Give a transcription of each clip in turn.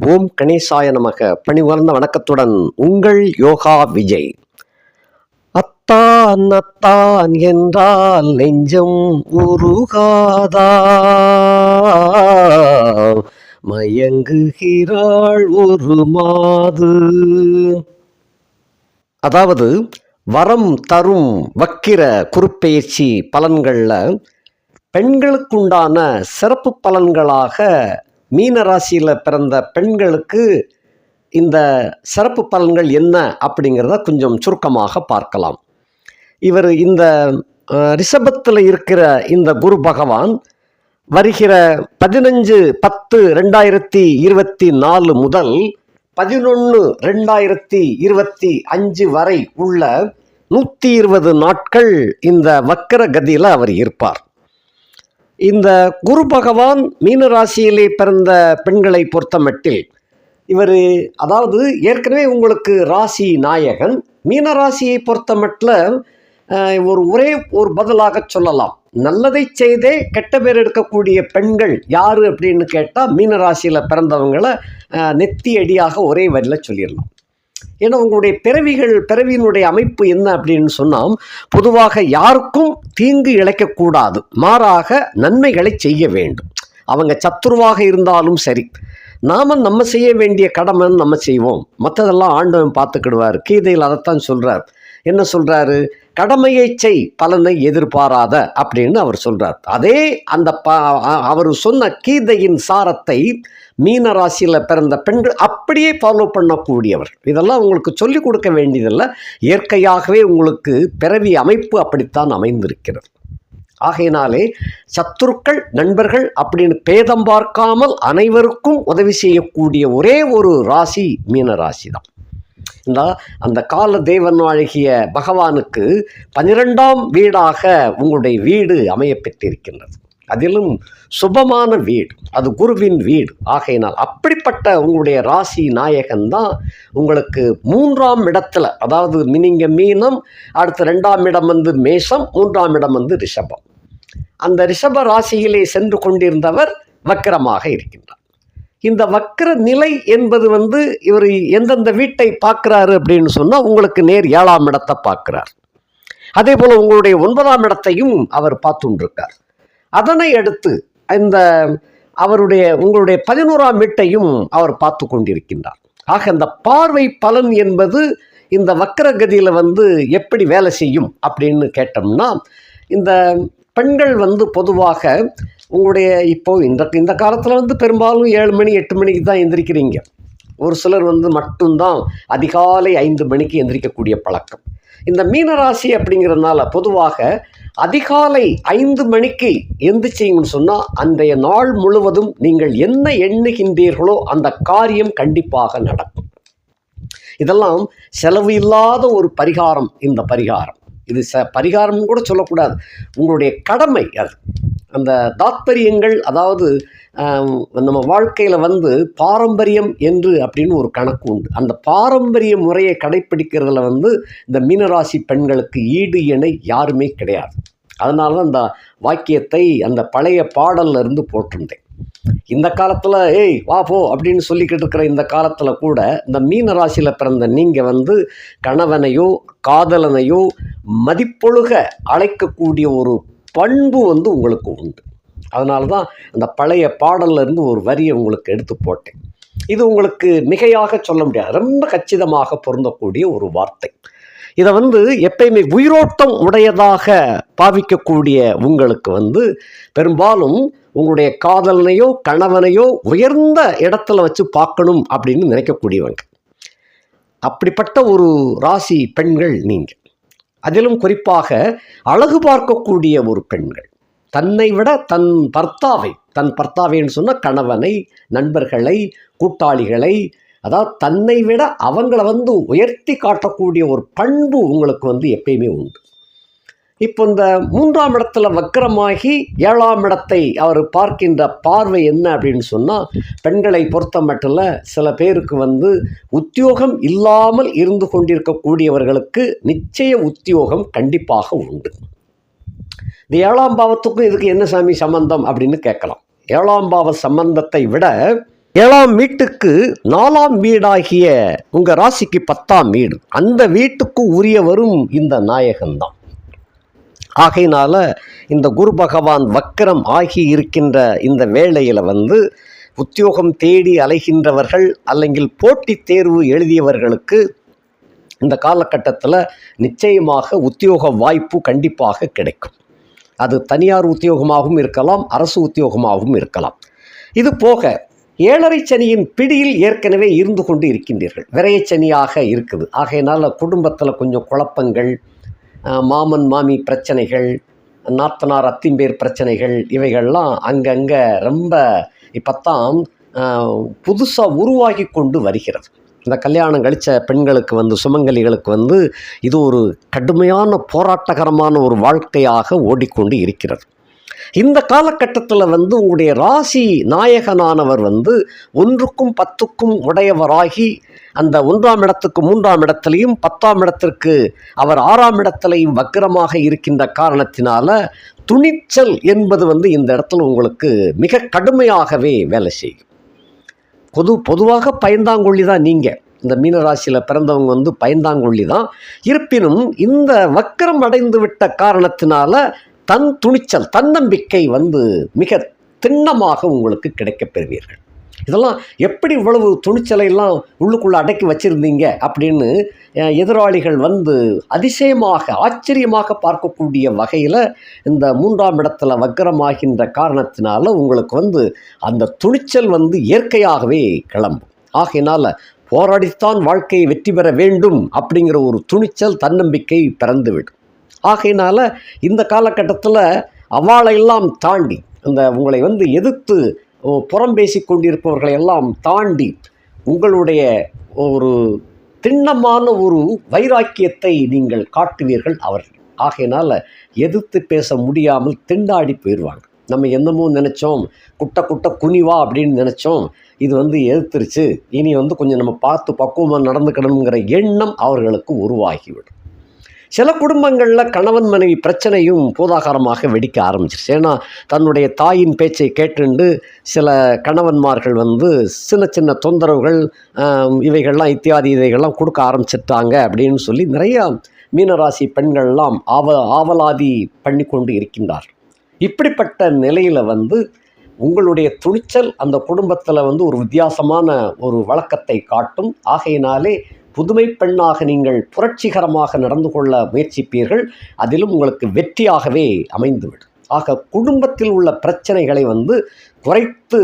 ஓம் கணேசாய நமக. பணிவார்ந்த வணக்கத்துடன் உங்கள் யோகா விஜய். அத்தான் அத்தான் என்றால் நெஞ்சம் உருகாதா? மயங்குகிறாள் ஒரு மாது. அதாவது வரம் தரும் வக்கிர குறுப்பெயர்ச்சி பலன்களில் பெண்களுக்குண்டான சிறப்பு பலன்களாக மீன ராசியில் பிறந்த பெண்களுக்கு இந்த சிறப்பு பலன்கள் என்ன அப்படிங்கிறத கொஞ்சம் சுருக்கமாக பார்க்கலாம். இவர் இந்த ரிஷபத்தில் இருக்கிற இந்த குரு பகவான் வருகிற பதினஞ்சு பத்து ரெண்டாயிரத்தி இருபத்தி நாலு முதல் பதினொன்று ரெண்டாயிரத்தி இருபத்தி அஞ்சு வரை உள்ள நூற்றி இருபது நாட்கள் இந்த வக்கர கதியில் அவர் இருப்பார். இந்த குரு பகவான் மீன ராசியிலே பிறந்த பெண்களை பொறுத்தமட்டில் இவர் அதாவது ஏற்கனவே உங்களுக்கு ராசி நாயகன் மீன ராசியை பொறுத்தமட்டில் ஒரு ஒரே ஒரு பதிலாக சொல்லலாம். நல்லதை செய்தே கெட்ட பேர் எடுக்கக்கூடிய பெண்கள் யார் அப்படின்னு கேட்டால் மீன ராசியில் பிறந்தவங்களை நெத்தி அடியாக ஒரே வரியில் சொல்லிடலாம். ஏன்னா உங்களுடைய பிறவிகள் பிறவியினுடைய அமைப்பு என்ன அப்படின்னு சொன்னால் பொதுவாக யாருக்கும் தீங்கு இழைக்கக்கூடாது. மாறாக நன்மைகளை செய்ய வேண்டும். அவங்க சத்துருவாக இருந்தாலும் சரி. நாம் நம்ம செய்ய வேண்டிய கடமை நம்ம செய்வோம். மற்றதெல்லாம் ஆண்டவன் பார்த்துக்கிடுவார். கீதையில் அதைத்தான் சொல்கிறார் என்ன சொல்கிறாரு கடமையை செய் பலனை எதிர்பாராத அப்படின்னு அவர் சொல்கிறார் அதே அந்த ப அவர் சொன்ன கீதையின் சாரத்தை மீன ராசியில் பிறந்த பெண்கள் அப்படியே ஃபாலோ பண்ணக்கூடியவர் இதெல்லாம் உங்களுக்கு சொல்லிக் கொடுக்க வேண்டியதில்லை. இயற்கையாகவே உங்களுக்கு பிறவி அமைப்பு அப்படித்தான் அமைந்திருக்கிறது. ஆகையினாலே சத்துருக்கள் நண்பர்கள் அப்படின்னு பேதம் பார்க்காமல் அனைவருக்கும் உதவி செய்யக்கூடிய ஒரே ஒரு ராசி மீன ராசி தான் அந்த கால தேவன் அழகிய பகவானுக்கு பனிரெண்டாம் வீடாக உங்களுடைய வீடு அமையப்பெற்றிருக்கின்றது. அதிலும் சுபமான வீடு அது குருவின் வீடு. ஆகையினால் அப்படிப்பட்ட உங்களுடைய ராசி நாயகன் தான் உங்களுக்கு மூன்றாம் இடத்துல அதாவது மினிங்க மீனம் அடுத்து ரெண்டாம் இடம் வந்து மேஷம் மூன்றாம் இடம் வந்து ரிஷபம். அந்த ரிஷப ராசியிலே சென்று கொண்டிருந்தவர் வக்கிரமாக இருக்கின்றார். இந்த வக்கிர நிலை என்பது வந்து இவர் எந்தெந்த வீட்டை பார்க்குறாரு அப்படின்னு சொன்னால் உங்களுக்கு நேர் ஏழாம் இடத்தை பார்க்குறார். அதே போல் உங்களுடைய ஒன்பதாம் இடத்தையும் அவர் பார்த்துண்டிருக்கார். அதனை அடுத்து இந்த அவருடைய உங்களுடைய பதினோராம் வீட்டையும் அவர் பார்த்து கொண்டிருக்கின்றார் ஆக இந்த பார்வை பலன் என்பது இந்த வக்கரகதியில் வந்து எப்படி வேலை செய்யும் அப்படின்னு கேட்டோம்னா இந்த பெண்கள் வந்து பொதுவாக உங்களுடைய இப்போ இந்த இந்த காலத்தில் வந்து பெரும்பாலும் ஏழு மணி எட்டு மணிக்கு தான் எந்திரிக்கிறீங்க. ஒரு சிலர் வந்து மட்டும்தான் அதிகாலை ஐந்து மணிக்கு எந்திரிக்கக்கூடிய பழக்கம். இந்த மீனராசி அப்படிங்கிறதுனால பொதுவாக அதிகாலை ஐந்து மணிக்கு எந்திரிச்சிங்கன்னு சொன்னால் அன்றைய நாள் முழுவதும் நீங்கள் என்ன எண்ணுகின்றீர்களோ அந்த காரியம் கண்டிப்பாக நடக்கும். இதெல்லாம் செலவு இல்லாத ஒரு பரிகாரம் இந்த பரிகாரம். இது ச பரிகாரம்னு கூட சொல்லக்கூடாது. உங்களுடைய கடமை அது. அந்த தாத்பரியங்கள் அதாவது நம்ம வாழ்க்கையில் வந்து பாரம்பரியம் என்று அப்படின்னு ஒரு கணக்கு உண்டு. அந்த பாரம்பரிய முறையை கடைப்பிடிக்கிறதுல வந்து இந்த மீனராசி பெண்களுக்கு ஈடு இணை யாருமே கிடையாது. அதனால தான் அந்த வாக்கியத்தை அந்த பழைய பாடல்ல இருந்து போட்டிருந்தேன். இந்த காலத்தில் ஏய் வா போ அப்படின்னு சொல்லிக்கிட்டு இருக்கிற இந்த காலத்தில் கூட இந்த மீன ராசியில் பிறந்த நீங்கள் வந்து கணவனையோ காதலனையோ மதிப்பொழுக அழைக்கக்கூடிய ஒரு பண்பு வந்து உங்களுக்கு உண்டு. அதனால தான் அந்த பழைய பாடல்ல இருந்து ஒரு வரியை உங்களுக்கு எடுத்து போட்டேன். இது உங்களுக்கு மிகையாக சொல்ல முடியாது. ரொம்ப கச்சிதமாக பொருந்தக்கூடிய ஒரு வார்த்தை. இதை வந்து எப்பயுமே உயிரோட்டம் உடையதாக பாவிக்கக்கூடிய உங்களுக்கு வந்து பெரும்பாலும் உங்களுடைய காதலனையோ கணவனையோ உயர்ந்த இடத்துல வச்சு பார்க்கணும் அப்படின்னு நினைக்கக்கூடியவங்க. அப்படிப்பட்ட ஒரு ராசி பெண்கள் நீங்கள் அதிலும் குறிப்பாக அழகு பார்க்கக்கூடிய ஒரு பெண்கள். தன்னை விட தன் பர்த்தாவை தன் பர்த்தாவைன்னு சொன்னால் கணவனை நண்பர்களை கூட்டாளிகளை அதாவது தன்னை விட அவங்கள வந்து உயர்த்தி காட்டக்கூடிய ஒரு பண்பு உங்களுக்கு வந்து எப்பயுமே உண்டு. இப்போ இந்த மூன்றாம் இடத்துல வக்கரமாகி ஏழாம் இடத்தை அவர் பார்க்கின்ற பார்வை என்ன அப்படின்னு சொன்னால் பெண்களை பொறுத்த மட்டும் சில பேருக்கு வந்து உத்தியோகம் இல்லாமல் இருந்து கொண்டிருக்கக்கூடியவர்களுக்கு நிச்சய உத்தியோகம் கண்டிப்பாக உண்டு. இந்த ஏழாம் பாவத்துக்கும் இதுக்கு என்ன சாமி சம்பந்தம் அப்படின்னு கேட்கலாம். ஏழாம் பாவ சம்பந்தத்தை விட ஏழாம் வீட்டுக்கு நாலாம் வீடாகிய உங்கள் ராசிக்கு பத்தாம் வீடு. அந்த வீட்டுக்கு உரியவரும் இந்த நாயகன்தான். ஆகையினால் இந்த குரு பகவான் வக்கரம் ஆகி இருக்கின்ற இந்த வேளையில் வந்து உத்தியோகம் தேடி அலைகின்றவர்கள் அல்லங்கில் போட்டித் தேர்வு எழுதியவர்களுக்கு இந்த காலகட்டத்தில் நிச்சயமாக உத்தியோக வாய்ப்பு கண்டிப்பாக கிடைக்கும். அது தனியார் உத்தியோகமாகவும் இருக்கலாம் அரசு உத்தியோகமாகவும் இருக்கலாம். இது போக ஏழரை சனியின் பிடியில் ஏற்கனவே இருந்து கொண்டு இருக்கின்றீர்கள். விரையச்சனியாக இருக்குது. ஆகையினால் குடும்பத்தில் கொஞ்சம் குழப்பங்கள் மாமன் மாமி பிரச்சனைகள் நாத்தனார் அத்திம்பேர் பிரச்சனைகள் இவைகள்லாம் அங்கங்கே ரொம்ப இப்போத்தான் புதுசாக உருவாகி கொண்டு வருகிறது. இந்த கல்யாணம் கழித்த பெண்களுக்கு வந்து சுமங்கலிகளுக்கு வந்து இது ஒரு கடுமையான போராட்டகரமான ஒரு வாழ்க்கையாக ஓடிக்கொண்டு இருக்கிறது. இந்த காலகட்டத்தில் வந்து உங்களுடைய ராசி நாயகனானவர் வந்து ஒன்றுக்கும் பத்துக்கும் உடையவராகி அந்த ஒன்றாம் இடத்துக்கு மூன்றாம் இடத்திலையும் பத்தாம் இடத்திற்கு அவர் ஆறாம் இடத்திலையும் வக்கிரமாக இருக்கின்ற காரணத்தினால துணிச்சல் என்பது வந்து இந்த இடத்துல உங்களுக்கு மிக கடுமையாகவே வேலை செய்யும். பொது பொதுவாக பயந்தாங்கொள்ளி தான் நீங்கள் இந்த மீனராசியில் பிறந்தவங்க வந்து பயந்தாங்கொள்ளி தான். இருப்பினும் இந்த வக்கரம் அடைந்து விட்ட காரணத்தினால தன் துணிச்சல் தன்னம்பிக்கை வந்து மிக திண்ணமாக உங்களுக்கு கிடைக்கப் பெறுவீர்கள். இதெல்லாம் எப்படி இவ்வளவு துணிச்சலை எல்லாம் உள்ளுக்குள்ளே அடக்கி வச்சுருந்தீங்க அப்படின்னு எதிராளிகள் வந்து அதிசயமாக ஆச்சரியமாக பார்க்கக்கூடிய வகையில் இந்த மூன்றாம் இடத்துல வக்கரமாகின்ற காரணத்தினால உங்களுக்கு வந்து அந்த துணிச்சல் வந்து இயற்கையாகவே கிளம்பும். ஆகையினால் போராடித்தான் வாழ்க்கையை வெற்றி பெற வேண்டும் அப்படிங்கிற ஒரு துணிச்சல் தன்னம்பிக்கை பிறந்துவிடும். ஆகையினால் இந்த காலகட்டத்தில் அவாளையெல்லாம் தாண்டி அந்த உங்களை வந்து எதிர்த்து புறம் பேசி கொண்டிருப்பவர்களை எல்லாம் தாண்டி உங்களுடைய ஒரு திண்ணமான ஒரு வைராக்கியத்தை நீங்கள் காட்டுவீர்கள் அவர்கள். ஆகையினால் எதிர்த்து பேச முடியாமல் திண்டாடி போயிடுவாங்க நம்ம என்னமோ நினச்சோம் குட்ட குட்ட குனிவா அப்படின்னு நினச்சோம் இது வந்து எதிர்த்துருச்சு இனி வந்து கொஞ்சம் நம்ம பார்த்து பக்குவமாக நடந்துக்கணுங்கிற எண்ணம் அவர்களுக்கு உருவாகிவிடும். சில குடும்பங்களில் கணவன் மனைவி பிரச்சனையும் பூதாகாரமாக வெடிக்க ஆரம்பிச்சிருச்சு. ஏன்னா தன்னுடைய தாயின் பேச்சை கேட்டுண்டு சில கணவன்மார்கள் வந்து சின்ன சின்ன தொந்தரவுகள் இவைகள்லாம் இத்தியாதி இவைகள்லாம் கொடுக்க ஆரம்பிச்சிட்டாங்க அப்படின்னு சொல்லி நிறையா மீனராசி பெண்கள்லாம் ஆவ ஆவலாதி பண்ணி கொண்டு இருக்கின்றார் இப்படிப்பட்ட நிலையில் வந்து உங்களுடைய துணிச்சல் அந்த குடும்பத்தில் வந்து ஒரு வித்தியாசமான ஒரு வழக்கத்தை காட்டும். ஆகையினாலே புதுமை பெண்ணாக நீங்கள் புரட்சிகரமாக நடந்து கொள்ள முயற்சிப்பீர்கள். அதிலும் உங்களுக்கு வெற்றியாகவே அமைந்துவிடும். ஆக குடும்பத்தில் உள்ள பிரச்சனைகளை வந்து குறைத்து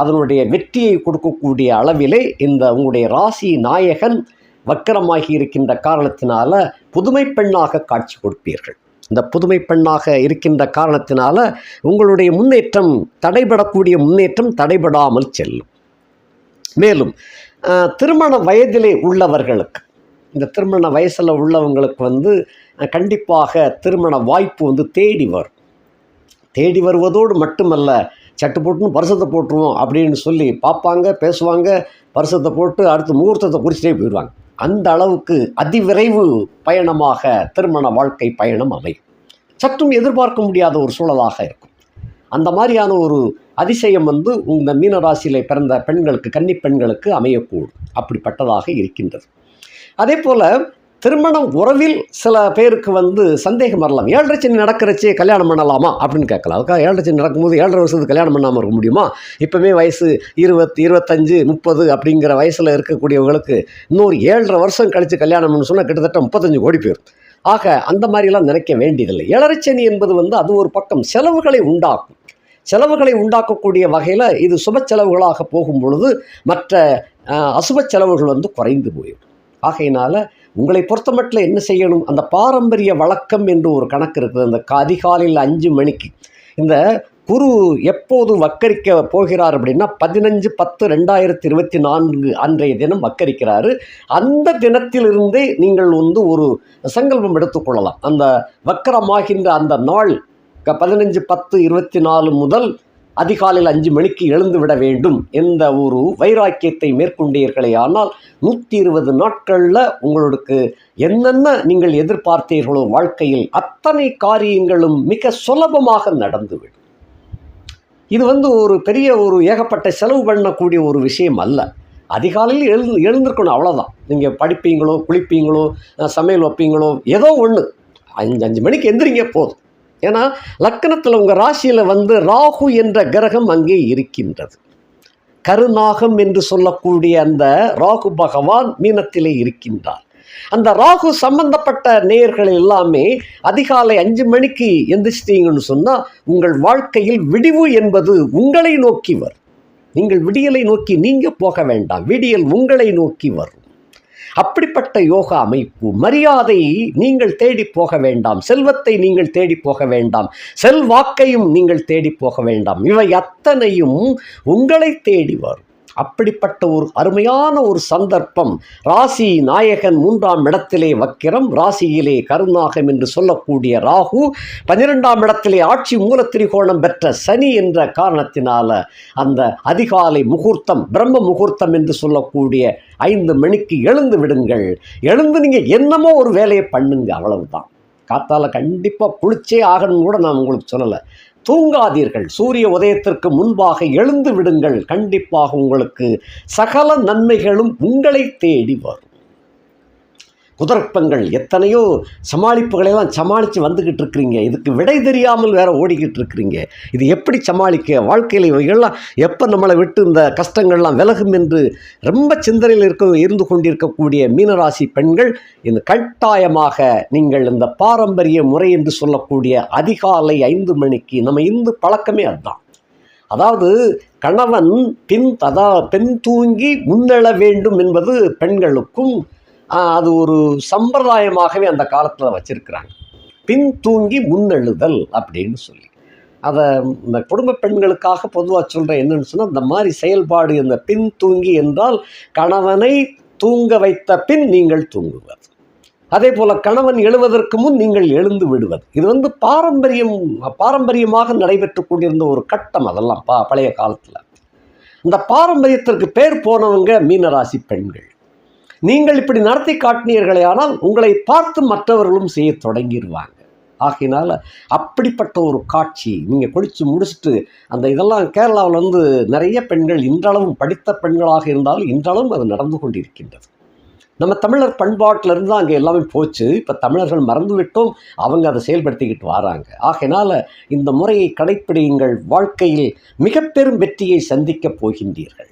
அதனுடைய வெற்றியை கொடுக்கக்கூடிய அளவிலே இந்த உங்களுடைய ராசி நாயகன் வக்கரமாகி இருக்கின்ற காரணத்தினால புதுமை பெண்ணாக காட்சி கொடுப்பீர்கள். இந்த புதுமை பெண்ணாக இருக்கின்ற காரணத்தினால உங்களுடைய முன்னேற்றம் தடைபடக்கூடிய முன்னேற்றம் தடைபடாமல் செல்லும். மேலும் திருமண வயதிலே உள்ளவர்களுக்கு. இந்த திருமண வயசில் உள்ளவங்களுக்கு வந்து கண்டிப்பாக திருமண வாய்ப்பு வந்து தேடி வரும். தேடி வருவதோடு மட்டுமல்ல சட்டு போட்டுன்னு பரிசத்தை போட்டுருவோம் அப்படின்னு சொல்லி பார்ப்பாங்க பேசுவாங்க பரிசத்தை போட்டு அடுத்து முகூர்த்தத்தை குறிச்சிட்டே போயிடுவாங்க. அந்த அளவுக்கு அதிவிரைவு பயணமாக திருமண வாழ்க்கை பயணம் அமையும். சற்றும் எதிர்பார்க்க முடியாத ஒரு சூழலாக இருக்கும். அந்த மாதிரியான ஒரு அதிசயம் வந்து இந்த மீனராசியில் பிறந்த பெண்களுக்கு கன்னி பெண்களுக்கு அமையக்கூடும். அப்படிப்பட்டதாக இருக்கின்றது. அதே போல் திருமணம் உறவில் சில பேருக்கு வந்து சந்தேகம் வரலாம். ஏழரை சனி நடக்கிறச்சே கல்யாணம் பண்ணலாமா? அப்படின்னு கேட்கலாம். அதுக்காக ஏழரை சனி நடக்கும்போது ஏழரை வருஷத்துக்கு கல்யாணம் பண்ணாமல் இருக்க முடியுமா? இப்போமே வயசு இருபத்தி இருபத்தஞ்சு முப்பது அப்படிங்கிற வயசில் இருக்கக்கூடியவங்களுக்கு இன்னொரு ஏழரை வருஷம் கழித்து கல்யாணம்னு சொன்னால் கிட்டத்தட்ட முப்பத்தஞ்சு கோடி பேர். ஆக அந்த மாதிரிலாம் நினைக்க வேண்டியதில்லை. ஏழரை சனி என்பது வந்து அது ஒரு பக்கம் செலவுகளை உண்டாக்கும். செலவுகளை உண்டாக்கக்கூடிய வகையில் இது சுப செலவுகளாக போகும் பொழுது மற்ற அசுப செலவுகள் வந்து குறைந்து போயிடும். ஆகையினால உங்களை பொறுத்தமட்டில் என்ன செய்யணும்? அந்த பாரம்பரிய வழக்கம் என்று ஒரு கணக்கு இருக்குது. அந்த அதிகாலையில் அஞ்சு மணிக்கு. இந்த குரு எப்போது வக்கரிக்க போகிறார் அப்படின்னா பதினஞ்சு பத்து ரெண்டாயிரத்தி இருபத்தி நான்கு அன்றைய தினம் வக்கரிக்கிறாரு. அந்த தினத்திலிருந்தே நீங்கள் வந்து ஒரு சங்கல்பம் எடுத்துக்கொள்ளலாம் அந்த வக்கரமாகின்ற அந்த நாள் பதினஞ்சு பத்து இருபத்தி நாலு முதல் அதிகாலையில் அஞ்சு மணிக்கு எழுந்து விட வேண்டும் என்ற ஒரு வைராக்கியத்தை மேற்கொண்டீர்களே. ஆனால் நூற்றி இருபது நாட்களில் உங்களுக்கு என்னென்ன நீங்கள் எதிர்பார்த்தீர்களோ வாழ்க்கையில் அத்தனை காரியங்களும் மிக சுலபமாக நடந்துவிடும். இது வந்து ஒரு பெரிய ஒரு ஏகப்பட்ட செலவு பண்ணக்கூடிய ஒரு விஷயம் அல்ல. அதிகாலையில் எழுந்து எழுந்திருக்கணும் அவ்வளோதான் நீங்கள் படிப்பீங்களோ குளிப்பீங்களோ சமையல் வைப்பீங்களோ ஏதோ ஒன்று அஞ்சு அஞ்சு மணிக்கு எந்திரிங்க போதும். ஏன்னா லக்கணத்தில் உங்கள் ராசியில் வந்து ராகு என்ற கிரகம் அங்கே இருக்கின்றது. கருநாகம் என்று சொல்லக்கூடிய அந்த ராகு பகவான் மீனத்திலே இருக்கின்றார். அந்த ராகு சம்பந்தப்பட்ட நேயர்கள் எல்லாமே அதிகாலை அஞ்சு மணிக்கு எந்திரிச்சிட்டீங்கன்னு சொன்னால் உங்கள் வாழ்க்கையில் விடிவு என்பது உங்களை நோக்கி வரும். நீங்கள் விடியலை நோக்கி நீங்கள் போக வேண்டாம். விடியல் உங்களை நோக்கி வரும். அப்படிப்பட்ட யோகா அமைப்பு மரியாதை நீங்கள் தேடி போக வேண்டாம் செல்வத்தை நீங்கள் தேடி போக வேண்டாம் செல்வாக்கையும் நீங்கள் தேடி போக வேண்டாம். இவை அத்தனையும் உங்களை தேடி வரும். அப்படிப்பட்ட ஒரு அருமையான ஒரு சந்தர்ப்பம். ராசி நாயகன் மூன்றாம் இடத்திலே வக்கிரம் ராசியிலே கருநாகம் என்று சொல்லக்கூடிய ராகு பன்னிரெண்டாம் இடத்திலே ஆட்சி மூல திரிகோணம் பெற்ற சனி என்ற காரணத்தினால அந்த அதிகாலை முகூர்த்தம் பிரம்ம முகூர்த்தம் என்று சொல்லக்கூடிய ஐந்து மணிக்கு எழுந்து விடுங்கள். எழுந்து நீங்கள் என்னமோ ஒரு வேலையை பண்ணுங்க அவ்வளவுதான். காத்தால கண்டிப்பாக குளிச்சே ஆகணும்னு கூட நான் உங்களுக்கு சொல்லலை. தூங்காதீர்கள். சூரிய உதயத்திற்கு முன்பாக எழுந்து விடுங்கள். கண்டிப்பாக உங்களுக்கு சகல நன்மைகளும் உங்களை தேடி வரும். குதர்ப்பங்கள் எத்தனையோ சமாளிப்புகளெல்லாம் சமாளித்து வந்துக்கிட்டு இருக்கிறீங்க இதுக்கு விடை தெரியாமல் வேற ஓடிக்கிட்டு இருக்கிறீங்க இது எப்படி சமாளிக்க? வாழ்க்கையில் இவைகள்லாம் எப்போ நம்மளை விட்டு இந்த கஷ்டங்கள்லாம் விலகும் என்று ரொம்ப சிந்தனையில் இருக்க இருந்து கொண்டிருக்கக்கூடிய மீனராசி பெண்கள் இந்த கட்டாயமாக நீங்கள் இந்த பாரம்பரிய முறை என்று சொல்லக்கூடிய அதிகாலை ஐந்து மணிக்கு நம்ம இந்து பழக்கமே அதுதான். அதாவது கணவன் பின் அதா பெண் தூங்கி முன்னெழ வேண்டும் என்பது பெண்களுக்கும் அது ஒரு சம்பிரதாயமாகவே அந்த காலத்தில் வச்சுருக்கிறாங்க. பின் தூங்கி முன்னெழுதல் அப்படின்னு சொல்லி. அதை இந்த குடும்ப பெண்களுக்காக பொதுவாக சொல்கிறேன் என்னென்னு சொன்னால் இந்த மாதிரி செயல்பாடு இந்த பின் தூங்கி என்றால் கணவனை தூங்க வைத்த பின் நீங்கள் தூங்குவது. அதே போல் கணவன் எழுவதற்கு முன் நீங்கள் எழுந்து விடுவது. இது வந்து பாரம்பரியம் பாரம்பரியமாக நடைபெற்று கொண்டிருந்த ஒரு கட்டம் அதெல்லாம் பா பழைய காலத்தில். இந்த பாரம்பரியத்திற்கு பேர் போனவங்க மீனராசி பெண்கள். நீங்கள் இப்படி நடத்தி காட்டினீர்களே ஆனால் உங்களை பார்த்து மற்றவர்களும் செய்ய தொடங்கிடுவாங்க. ஆகையினால் அப்படிப்பட்ட ஒரு காட்சி நீங்கள் குளித்து முடிச்சுட்டு அந்த இதெல்லாம் கேரளாவில் வந்து நிறைய பெண்கள் இன்றளவும் படித்த பெண்களாக இருந்தாலும் இன்றளவும் அது நடந்து கொண்டிருக்கின்றது. நம்ம தமிழர் பண்பாட்டிலிருந்து அங்கே எல்லாமே போச்சு. இப்போ தமிழர்கள் மறந்துவிட்டோம் அவங்க அதை செயல்படுத்திக்கிட்டு வராங்க. ஆகையினால இந்த முறையை கடைப்பிடியுங்கள். வாழ்க்கையில் மிக பெரும் வெற்றியை சந்திக்கப் போகின்றீர்கள்.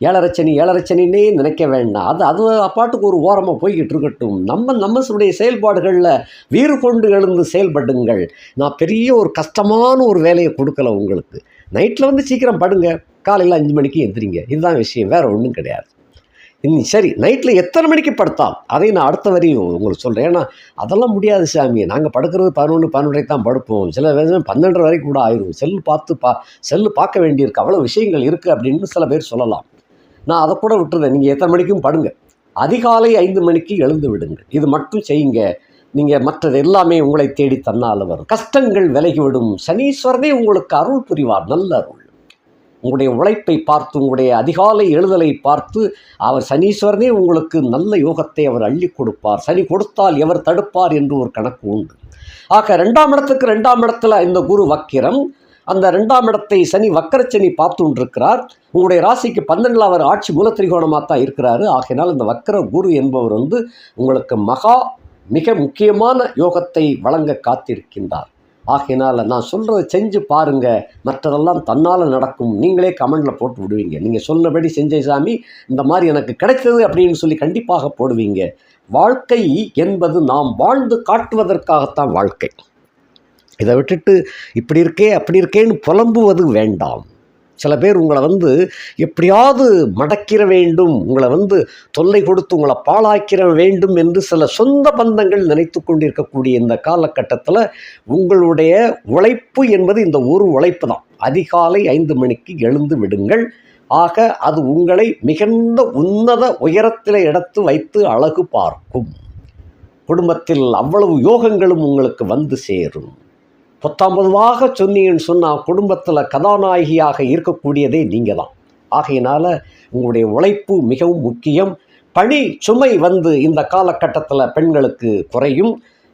ஏழரச்சனி ஏழரச்சனின்னே நினைக்க வேண்டாம். அது அது அப்பாட்டுக்கு ஒரு ஓரமாக போய்கிட்டு இருக்கட்டும். நம்ம நம்மளுடைய செயல்பாடுகளில் வீறு கொண்டு எழுந்து செயல்படுங்கள். நான் பெரிய ஒரு கஷ்டமான ஒரு வேலையை கொடுக்கல உங்களுக்கு. நைட்டில் வந்து சீக்கிரம் படுங்க. காலையில் அஞ்சு மணிக்கு எந்திரிங்க. இதுதான் விஷயம். வேறு ஒன்றும் கிடையாது. இன்னி சரி நைட்டில் எத்தனை மணிக்கு படுத்தால்? அதை நான் அடுத்த வரையும் உங்களுக்கு சொல்கிறேன் ஏன்னா அதெல்லாம் முடியாது சாமி நாங்கள் படுக்கிறது பதினொன்று பன்னெண்டரை தான் படுப்போம். சில வேலை பன்னெண்டரை வரைக்கும் கூட ஆயிரும். செல் பார்த்து பா செல்லு பார்க்க வேண்டியிருக்கு. அவ்வளோ விஷயங்கள் இருக்குது அப்படின்னு சில பேர் சொல்லலாம். நான் அதை கூட விட்டுறேன். நீங்கள் எத்தனை மணிக்கும் படுங்க. அதிகாலை ஐந்து மணிக்கு எழுந்து விடுங்க இது மட்டும் செய்யுங்க. நீங்கள் மற்றது எல்லாமே உங்களை தேடி தன்னால் வரும். கஷ்டங்கள் விலகிவிடும் சனீஸ்வரனே உங்களுக்கு அருள் புரிவார். நல்ல அருள். உங்களுடைய உழைப்பை பார்த்து உங்களுடைய அதிகாலை எழுதலை பார்த்து அவர் சனீஸ்வரனே உங்களுக்கு நல்ல யோகத்தை அவர் அள்ளி கொடுப்பார். சனி கொடுத்தால் எவர் தடுப்பார் என்று ஒரு கணக்கு உண்டு. ஆக ரெண்டாம் இடத்துக்கு ரெண்டாம் இடத்துல இந்த குரு வக்கிரம் அந்த ரெண்டாம் இடத்தை சனி வக்கரச்சனி பார்த்து கொண்டிருக்கிறார் உங்களுடைய ராசிக்கு பன்னெண்டில் அவர் ஆட்சி மூலத்திரிகோணமாக தான் இருக்கிறாரு. ஆகையினால் இந்த வக்கர குரு என்பவர் வந்து உங்களுக்கு மகா மிக முக்கியமான யோகத்தை வழங்க காத்திருக்கின்றார். ஆகையினால் நான் சொல்கிறத செஞ்சு பாருங்க. மற்றதெல்லாம் தன்னால் நடக்கும். நீங்களே கமெண்டில் போட்டு விடுவீங்க. நீங்கள் சொன்னபடி செஞ்ச சாமி இந்த மாதிரி எனக்கு கிடைத்தது அப்படின்னு சொல்லி கண்டிப்பாக போடுவீங்க. வாழ்க்கை என்பது நாம் வாழ்ந்து காட்டுவதற்காகத்தான் வாழ்க்கை. இதை விட்டுட்டு இப்படி இருக்கே அப்படி இருக்கேன்னு புலம்புவது வேண்டாம். சில பேர் உங்களை வந்து எப்படியாவது மடக்கிற வேண்டும் உங்களை வந்து தொல்லை கொடுத்து உங்களை பாழாக்கிற வேண்டும் என்று சில சொந்த பந்தங்கள் நினைத்து கொண்டிருக்கக்கூடிய இந்த காலகட்டத்தில் உங்களுடைய உழைப்பு என்பது இந்த ஒரு உழைப்பு தான். அதிகாலை ஐந்து மணிக்கு எழுந்து விடுங்கள். ஆக அது உங்களை மிகுந்த உன்னத உயரத்தில் எடுத்து வைத்து அழகு பார்க்கும். குடும்பத்தில் அவ்வளவு யோகங்களும் உங்களுக்கு வந்து சேரும். பத்தாம் பொதுவாக சொன்னீங்கன்னு சொன்னால் குடும்பத்தில் கதாநாயகியாக இருக்கக்கூடியதே நீங்கள் தான் ஆகையினால் உங்களுடைய உழைப்பு மிகவும் முக்கியம். பணி சுமை வந்து இந்த காலகட்டத்தில் பெண்களுக்கு குறையும்.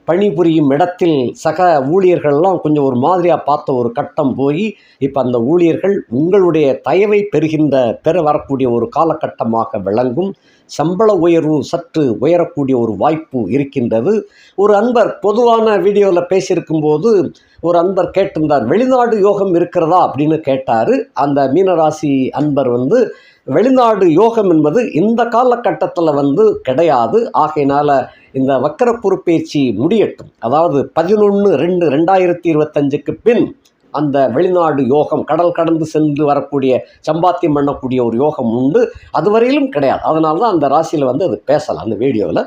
பணிபுரியும் இடத்தில் சக ஊழியர்கள்லாம் கொஞ்சம் ஒரு மாதிரியாக பார்த்த ஒரு கட்டம் போய் இப்போ அந்த ஊழியர்கள் உங்களுடைய தயவை பெறுகின்ற பெற வரக்கூடிய ஒரு காலகட்டமாக விளங்கும். சம்பள உயர்வு சற்று உயரக்கூடிய ஒரு வாய்ப்பு இருக்கின்றது. ஒரு அன்பர் பொதுவான வீடியோவில் பேசியிருக்கும்போது ஒரு அன்பர் கேட்டிருந்தார் வெளிநாடு யோகம் இருக்கிறதா? அப்படின்னு கேட்டார். அந்த மீனராசி அன்பர் வந்து வெளிநாடு யோகம் என்பது இந்த காலகட்டத்தில் வந்து கிடையாது. ஆகையினால் இந்த வக்கர பொறுப்பேச்சி முடியட்டும். அதாவது பதினொன்று ரெண்டு ரெண்டாயிரத்தி இருபத்தஞ்சுக்கு பின் அந்த வெளிநாடு யோகம் கடல் கடந்து சென்று வரக்கூடிய சம்பாத்தியம் பண்ணக்கூடிய ஒரு யோகம் உண்டு. அதுவரையிலும் கிடையாது. அதனால தான் அந்த ராசியில் வந்து அது பேசலாம் அந்த வீடியோவில்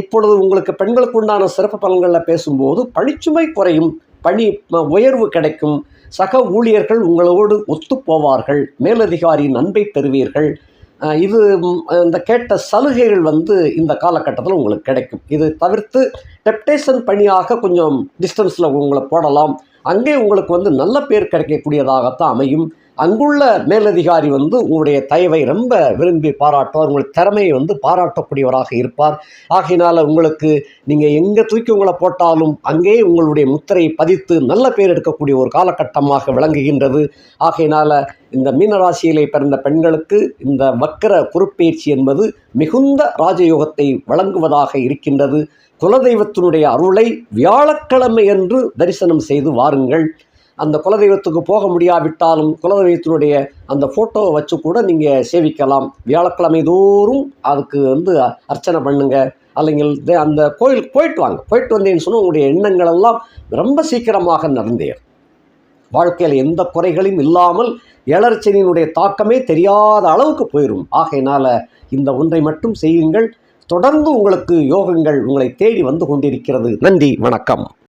இப்பொழுது உங்களுக்கு பெண்களுக்கு உண்டான சிறப்பு பலன்களில் பேசும்போது பணிச்சுமை குறையும் பணி உயர்வு கிடைக்கும். சக ஊழியர்கள் உங்களோடு ஒத்து போவார்கள் மேலதிகாரியின் அன்பை பெறுவீர்கள். இது இந்த கேட்ட சலுகைகள் வந்து இந்த காலகட்டத்தில் உங்களுக்கு கிடைக்கும். இது தவிர்த்து டெப்டேஷன் பணியாக கொஞ்சம் டிஸ்டன்ஸில் உங்களை போடலாம். அங்கே உங்களுக்கு வந்து நல்ல பேர் கிடைக்கக்கூடியதாகத்தான் அமையும். அங்குள்ள மேலதிகாரி வந்து உங்களுடைய தயவை ரொம்ப விரும்பி பாராட்டுவார். உங்களுடைய திறமையை வந்து பாராட்டக்கூடியவராக இருப்பார். ஆகையினால் உங்களுக்கு நீங்கள் எங்கே தூக்கி உங்களை போட்டாலும் அங்கே உங்களுடைய முத்திரை பதித்து நல்ல பேர் எடுக்கக்கூடிய ஒரு காலகட்டமாக விளங்குகின்றது. ஆகையினால் இந்த மீனராசியிலே பிறந்த பெண்களுக்கு இந்த வக்கர குறுப்பெயர்ச்சி என்பது மிகுந்த ராஜயோகத்தை வழங்குவதாக இருக்கின்றது. குலதெய்வத்தினுடைய அருளை வியாழக்கிழமை அன்று தரிசனம் செய்து வாருங்கள். அந்த குலதெய்வத்துக்கு போக முடியாவிட்டாலும் குலதெய்வத்தினுடைய அந்த ஃபோட்டோவை வச்சு கூட நீங்கள் சேவிக்கலாம். வியாழக்கிழமை தோறும் அதுக்கு வந்து அர்ச்சனை பண்ணுங்க. அல்லைங்க அந்த கோயிலுக்கு போயிட்டு வாங்க. போயிட்டு வந்தேன்னு சொன்னால் உங்களுடைய எண்ணங்கள் எல்லாம் ரொம்ப சீக்கிரமாக நடந்தேன் வாழ்க்கையில் எந்த குறைகளும் இல்லாமல் ஏழரச்சனியினுடைய தாக்கமே தெரியாத அளவுக்கு போயிடும் ஆகையினால் இந்த ஒன்றை மட்டும் செய்யுங்கள். தொடர்ந்து உங்களுக்கு யோகங்கள் உங்களை தேடி வந்து கொண்டிருக்கிறது. நன்றி வணக்கம்.